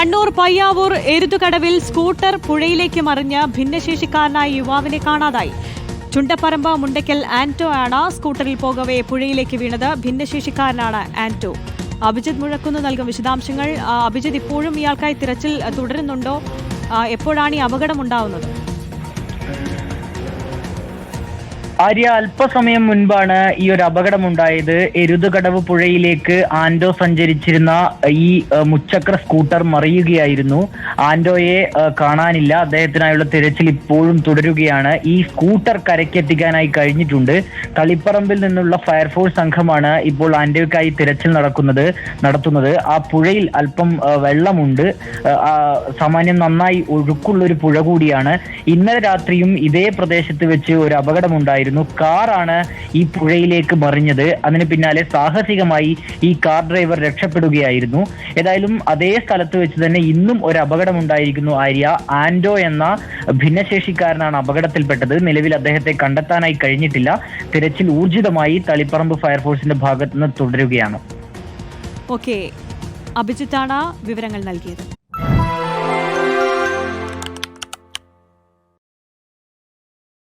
Kannur Payyavoor എരുതുകടവിൽ scooter പുഴയിലേക്ക് മറിഞ്ഞ് ഭിന്നശേഷിക്കാരനായ യുവാവിനെ കാണാതായി. ചുണ്ടപ്പറമ്പ് മുണ്ടയ്ക്കൽ ആന്റോ ആണ് സ്കൂട്ടറിൽ പോകവെ പുഴയിലേക്ക് വീണത്. ഭിന്നശേഷിക്കാരനാണ് ആന്റോ. അഭിജിത് മുഴക്കുന്ന് നൽകും വിശദാംശങ്ങൾ. അഭിജിത് ഇപ്പോഴും ഇയാൾക്കായി തിരച്ചിൽ തുടരുന്നുണ്ടോ? എപ്പോഴാണ് ഈ അപകടമുണ്ടാവുന്നത് ആര്യ അല്പസമയം മുൻപാണ് ഈ ഒരു അപകടം അപകടമുണ്ടായത്. എരുതുകടവ് പുഴയിലേക്ക് ആൻഡോ സഞ്ചരിച്ചിരുന്ന ഈ മുച്ചക്ര സ്കൂട്ടർ മറിയുകയായിരുന്നു. ആൻഡോയെ കാണാനില്ല. അദ്ദേഹത്തിനായുള്ള തിരച്ചിൽ ഇപ്പോഴും തുടരുകയാണ്. ഈ സ്കൂട്ടർ കരയ്ക്കെത്തിക്കാനായി കഴിഞ്ഞിട്ടുണ്ട്. തളിപ്പറമ്പിൽ നിന്നുള്ള ഫയർഫോഴ്സ് സംഘമാണ് ഇപ്പോൾ ആൻഡോയ്ക്കായി തിരച്ചിൽ നടക്കുന്നത് നടത്തുന്നത്. ആ പുഴയിൽ അല്പം വെള്ളമുണ്ട്. സാമാന്യം നന്നായി ഒഴുക്കുള്ള ഒരു പുഴ കൂടിയാണ്. ഇന്നലെ രാത്രിയും ഇതേ പ്രദേശത്ത് വെച്ച് ഒരു അപകടമുണ്ടായിരുന്നു. കാറാണ് ഈ പുഴയിലേക്ക് മറിഞ്ഞത്. അതിന് പിന്നാലെ സാഹസികമായി ഈ കാർ ഡ്രൈവർ രക്ഷപ്പെടുകയായിരുന്നു. ഏതായാലും അതേ സ്ഥലത്ത് വെച്ച് തന്നെ ഇന്നും ഒരു അപകടം ഉണ്ടായിരിക്കുന്നു ആര്യ. ആൻഡോ എന്ന ഭിന്നശേഷിക്കാരനാണ് അപകടത്തിൽപ്പെട്ടത്. നിലവിൽ അദ്ദേഹത്തെ കണ്ടെത്താനായി കഴിഞ്ഞിട്ടില്ല. തിരച്ചിൽ ഊർജിതമായി തളിപ്പറമ്പ് ഫയർഫോഴ്സിന്റെ ഭാഗത്തുനിന്ന് തുടരുകയാണ്. ഓക്കെ അഭിജിത്താണ് വിവരങ്ങൾ നൽകിയത്.